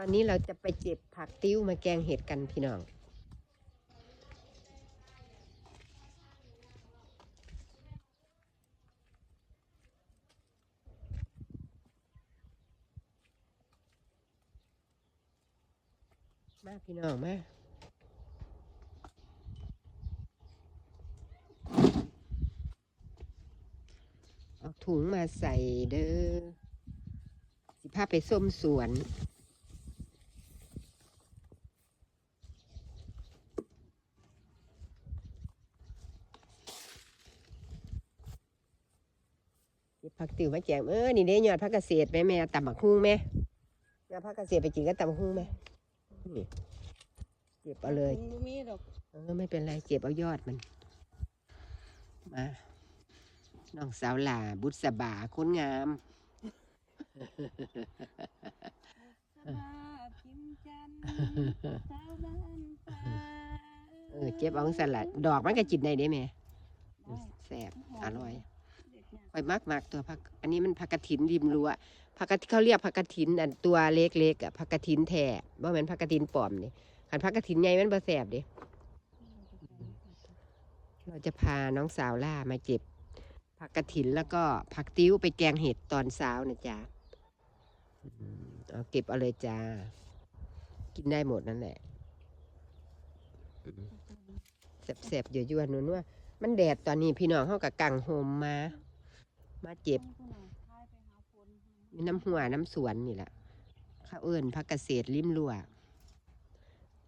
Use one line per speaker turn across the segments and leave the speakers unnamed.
ตอนนี้เราจะไปเจ็บผักติ้วมาแกงเห็ดกันพี่น้อง มาพี่น้องมาเอาถุงมาใส่เด้อสิพาไปส้มสวน ผักติ๋วมาแจกเออนี่เด้ยอดผักเกษตรแม่แม่ตำบักฮุ้งแม่ยอดผักเกษตรไปกินก็ตำบักฮุ้งแม่นี่เก็บเอาเลย
บ่มีดอก
เออไม่เป็นไรเก็บเอายอดมันมาน้องสาวหลาบุษบาคนงาม
สบายพิมพ์จันทร์สาวบ้านฟ้า
เออเก็บเอาสลัดดอกมันก็จินได้เด้แม่
ได้
แซ่บอร่อย
อ
ร่อยมักมากตัวผัก อันนี้มันผักกระถินริมรั้วผักกระเขาเรียกผักกระถินอันตัวเล็กๆอะผักกระถินแท้บ่แม่นผักกระถินปลอมนี่คันผักกระถินใหญ่มันบ่แซ่บเด้เราจะพาน้องสาวล่ามาเก็บผักกระถินแล้วก็ผักติ้วไปแกงเห็ดตอนเช้านะจ๊ะเอาเก็บเอาเลยจ้า กินได้หมดนั่นแหละแซ่บๆยั่วๆนัวๆมันแดดตอนนี้พี่น้องเฮากับกังโฮมมา มาเจ็บมีน้ำหัวน้ำสวนนี่แหละข้าวเอิญพักเกษตรริมรั้ว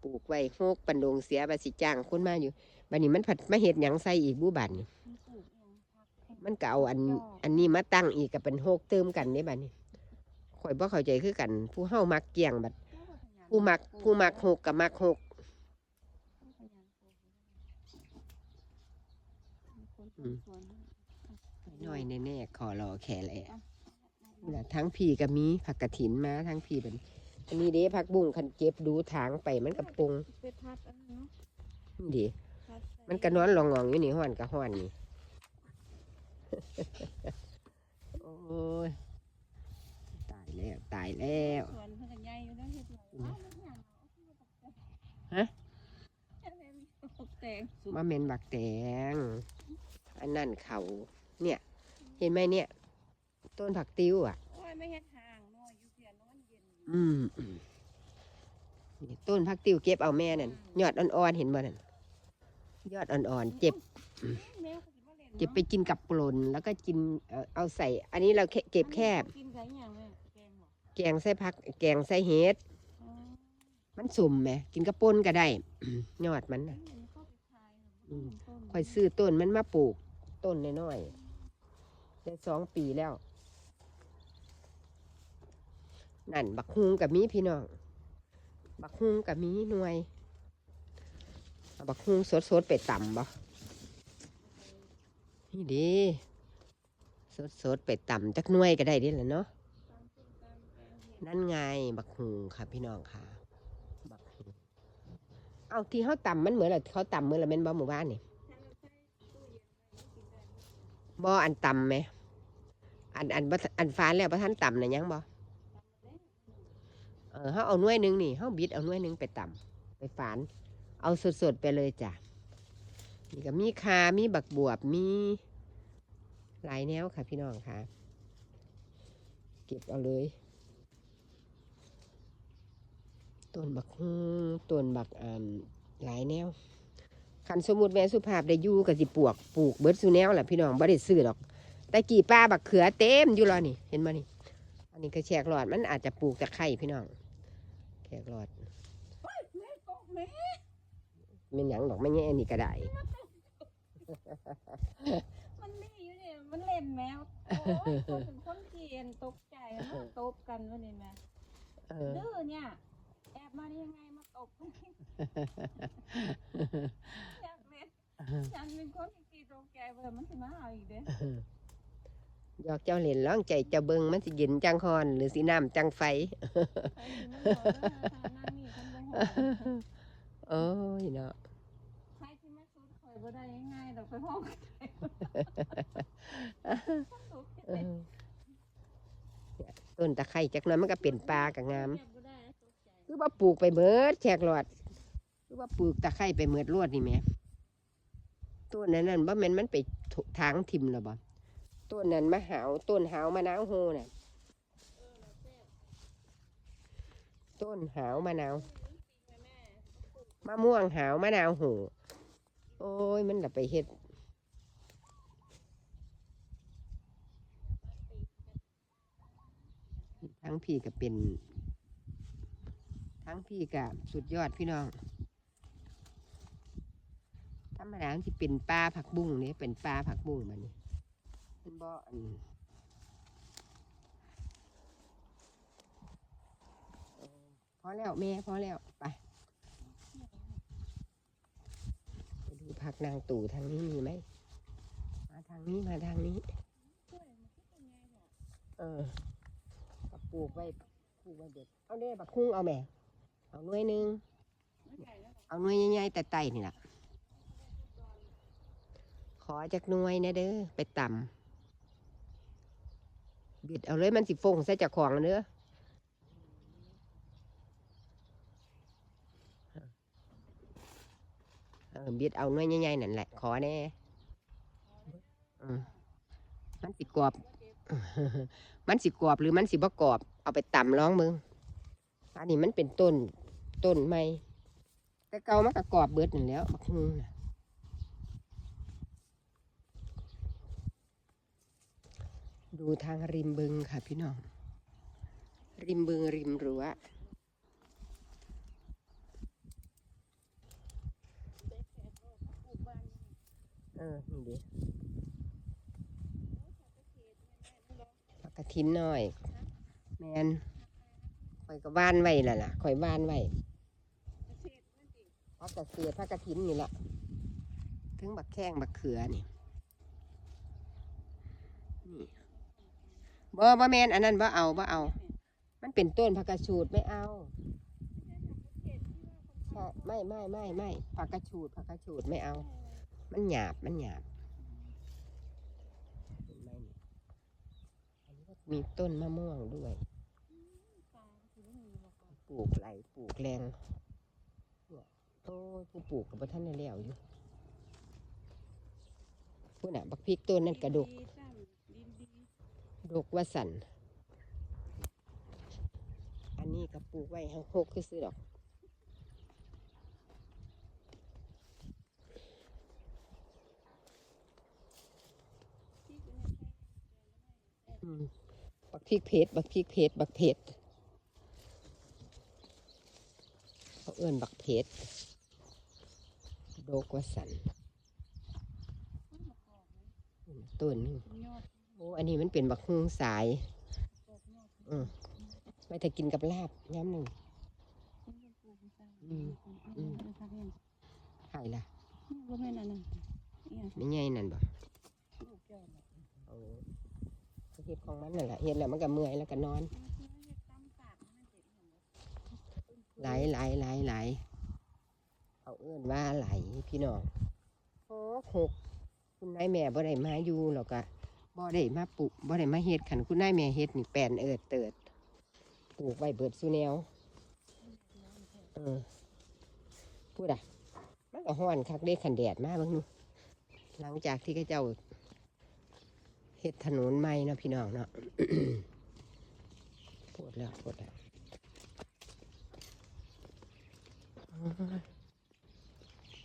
ปลูกไว้โฮกปันดงเสียบาสิจ้างคนมาอยู่บัดนี้มันผัดมาเห็ดหยังใส่อีกบูบันี่
มันก็เอา
อันอันนี้มาตั้งอีกกับเป็นโฮกเติมกันนี่บัดนี้ข่อยบ่เข้าใจคือกัน ผู้เฮามักเกี่ยงบัดผู้มักผู้มักโฮกกับมักโฮก น้อยแน่ๆขอรอแค่แหละนี่ล่ะทั้งพี่ก็มีผักกระถินมาทั้งพี่เป็นอันนี้เด้ผักบุ้งคันเจ็บดูทางไปมันกับปรุง
ไปพัดอันนั้นเนาะ
นี่เดิ
พัดใส่
มันก็นอนลองงองอยู่นี่ห้อนก็ห้อนนี่โอ้ยตายแล้วตายแล้ว
สวนเพิ่นก็ใหญ่อยู่เด้อเฮ็ดไว้อ้าวมันหยังเนาะ
ฮะ
อันนี้มีตกแต่งสุด
มาเมนบักแตงอันนั่นเขา เนี่ย เห็นไหมเนี่ย ต้นผักติ้วอะ
โอ้ยไม่เฮ็ดห่างน้อยอยู่เพียนนอนเย็นอยู่
อืมอืมนี่ต้นผักติ้วเก็บเอาแม่นั่นยอดอ่อนๆเห็นบ่นั่นยอดอ่อนๆเจ็บ
แมวก็สิมาเล่น
เก็บไปกินกับปลนแล้วก็กินเอ่อเอาใส่ อันนี้เราแค่เก็บแค่
กินไก่หยังแม่แกงบ่
แกงใส่ผัก แกงใส่เห็ด
อ๋อ
มันสุ่มไหมกินกระป่นก็ได้ ยอดมันน่ะ
เห็นเขาไปขายน่ะ
อืม
ต้น
ค่อยซื้อต้นมันมาปลูก ต้นน้อยๆ ได้สองปีแล้ว นั่น บักฮุงกับมีพี่น้อง บักฮุงกับมีหน่วยเอาบักฮุงสดๆไปต่ำบ่นี่ดีสดๆไปต่ำจักหน่วยก็ได้ดิแหละเนาะนั่นไงบักฮุงค่ะพี่น้องค่ะบักฮุงเอาที่เขาต่ำมันเหมือนอะไรเขาต่ำเหมือนอะไรแม่นบ่หมู่บ้านนี่บ่อันต่ำไหม อันอันอันฟ้านแล้วบ่ทันต่ำนะยังบ่เออเฮาเอาหน่วยหนึ่งนี่เฮาบิดเอาหน่วยหนึ่งไปต่ำไปฝาน เอาสดๆไปเลยจ้ะนี่ก็มีคามีบักบวบมีหลายแนวค่ะ พี่น้องค่ะ เก็บเอาเลยต้นบักฮุ้งต้นบักอ่าหลายแนวคันสมมุติแม่สุภาพได้ยู่กับสิปลูกปลูกเบิร์ดสุแนวแหละพี่น้องบ่ได้ซื้อดอก แต่กี่ป้าบักเขือเต็มอยู่แล้วนี่ เห็นบ่นี่ อันนี้ก็แฉกหลอดมันอาจจะปลูกตะไคร้พี่น้องแฉกหลอด
แม่ตกแม่
เป็นหยังดอกไม่แง่นี่ก็ได้
มันนี่อยู่เนี่ยมันเล่นแมวโอ้ยคนเป็นคนเกลียนตกใจมันตบกันวะนี่แม่
เออ
ดื้อเนี่ยแอบมาได้ยังไงมาตบอยากเล่นฉันเป็นคนที่กีตกใจเพื่อมันสิมาเอาอีกเด้อ
ห ยอกเจ้าเล่นร้องใจเจ้าเบิงมันสิเย็นจังคอน หรือสีน้ำจังไฟ
ใครสิมันบอกว่านั่นนี่ฉันบ่ฮู้
โอ้ยเนาะ
ใครที่มาสุดข่อยบ่ได้ง่ายๆดอกไปห้องกันใจตกใจ
เออเนี่ยต้นตะไคร้จักหน้อยมันก็เป็นปลากับงาม
บ่ได้ตกใจ
ว่าปลูกไปเมิดแขกหลอดคือว่าปลูกตะไคร้ไปเมิดรวดนี่แหม่ต้นนั้นนั่นบ่แม่นมันไปถทางทิมแล้วบ่ ต้นนั้นมะหาวต้นหาวมะนาวโฮน่ะต้นหาวมะนาวมะม่วงหาวมะนาวโหโอ้ยมันละไปเฮ็ดทั้งพี่ก็เป็น ทั้งพี่ก็สุดยอดพี่น้องธรรมดาที่เป็นปลาผักบุ้งเนี่ยเป็นปลาผักบุ้งมันนี่ มันบ่อันเออพอแล้วแม่พอแล้วไปไปดูผักนางตู่ทางนี้มีไหมมาทางนี้มาทางนี้ เออก็ปลูกไว้ปลูกไว้เด็ดเอาเด้บักคุ้งเอาแม่เอาหน่วยหนึงเอาหน่วยใหญ่ๆแต่ไต่นี่แหละขอจากหน่วยนะเด้อไปต่ำ บิดเอาเลยมันสิฟงใส่จากของเด้อเออบิดเอาหน่วยใหญ่ๆนั่นแหละ ขอแน่มันสิกรอบ มันสิกรอบหรือมันสิบ่กรอบ เอาไปต่ำร้องมึงอันนี้มันเป็นต้น ต้นไม้แต่เกามันก็กรอบเบิดนั่นแล้วบักฮุงน่ะ ดูทางริมบึงค่ะพี่น้อง ริมบึงริมรั้วเออนี่ดิผักกระถินหน่อย แมนข่อยก็ว่านไว้ล่ะล่ะข่อยว่านไว้พักกระเสียพักกระถินนี่แหละถึงบักแข้งบักเขือนี่นี่ บ่บ่แมนอันนั้นบ่เอาบ่เอา มันเป็นต้นผักกระชูดไม่เอาไม่ไม่ไม่ไม่ผักกระชูดผักกระชูดไม่เอา มันหยาบมันหยาบมีต้นมะม่วงด้วยปลูกไหลปลูกแรงโอ้ยผู้ปลูกกับท่านได้แล้วอยู่พูดน่ะบักพริกต้นนั่นกระดก ดกว่าสันอันนี้ก็ปลูกไว้ห้างหกคือซื้อดอกบักพริกเพชรบักพริกเพชรบักเพชรเขาเอื้อนบักเพชรโดกว่าสันต้นนึง โอ้อันนี้มันเป็นบักฮุงสาย อืมไม่ถ้ากินกับลาบย้ำหนึ่งอืมอืมไข่ละ
บ่แม่นอันนั้นเนี่ย
ไม่ใหญ่นั่นบ่
ลูกแก้วน่ะ
โอ้เฮ็ดของมันนั่นแหละเฮ็ดแล้วมันก็เมื่อยแล้วก็นอน ไหลไหลไหลไหลเอาเอื้อนว่าไหลพี่น้องโอ้หกคุณนายแม่บ่ได้มาอยู่หรอกอะ บ่ได้มาปลูกบ่ได้มาเฮ็ดขันคุณนายแม่เฮ็ดนี่แปลนเอิดเติดปลูกไว้เบิดสุแนวเออพูดอะมันก็ฮ้อนคักเด้ขันแดดมาเบ้างนู่หลังจากที่เขาเจ้าเฮ็ดถนนใหม่เนาะพี่น้องเนาะปวดแล้วปวดแล้ว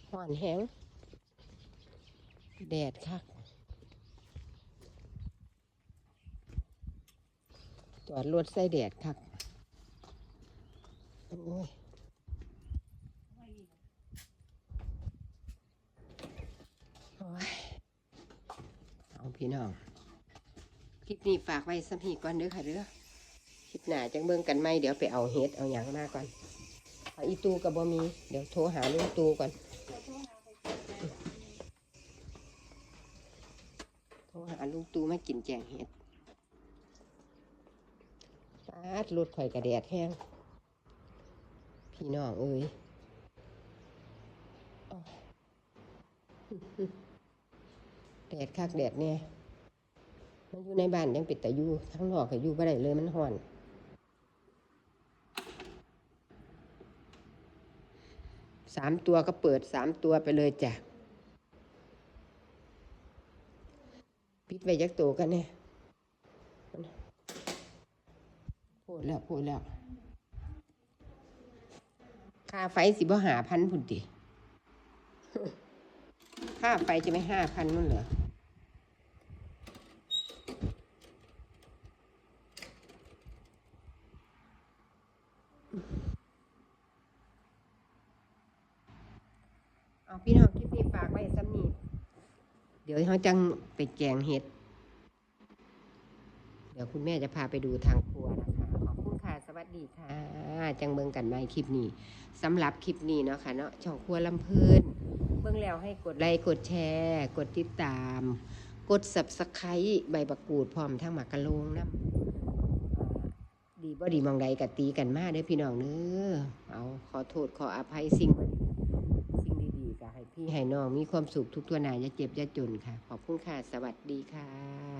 ห่อนแห้งแดดคักจ อดรถใส่แดดคักโอ้ยโอ้ยเอาพี่น้อง คลิปนี้ฝากไว้สักทีก่อนเด้อค่ะเด้อคลิปหน้าจังเบิ่งกันไหมเดี๋ยวไปเอาเฮ็ดเอาหยังมาก่อนเอาอีตูกับบ่มี เดี๋ยวโทรหาลุงตูก่อน โทรหาลุงตูมากินแจงเห็ด ดรถข่อยกระแดดแห้งพี่น้องเอ้ยแดดคักแดดเนี่ยมันอยู่ในบ้านยังปิดแต่อยู่ข้งนอกก็อยู่บ่ได้เลยมันห่อนสามตัวก็เปิดสามตัวไปเลยจ้ะปิดไว้ยักตัวกันเนี่ย พูดแล้วพูดแล้วค่าไฟสิบ่หาพันพุ่นติค่าไฟจะไม่ห้าพันมั้งเหรอเอาพี่น้องคลิปนี้ฝากไว้ซ้ำนี้เดี๋ยวเขาจังไปแกงเห็ด แม่จะพาไปดูทางครัวนะคะ ขอบคุณค่ะ สวัสดีค่ะ จังเบิงกันในคลิปนี้สำหรับคลิปนี้เนาะค่ะเนาะช่องครัวลำเพลินเบื้องแล้วให้กดไลค์กดแชร์ กดติดตาม กด subscribe ใบบักกูดพร้อมทั้งหมากกะโลงน้ำดีบ่ดีมองใดกะตีกันมาเด้อพี่น้องเด้อเอาขอโทษขออภัยสิ่งบ่ดีสิ่งดีๆก็ให้พี่ให้น้องมีความสุขทุกตัวหนาอย่าเจ็บอย่าจนค่ะ ขอบคุณค่ะ สวัสดีค่ะ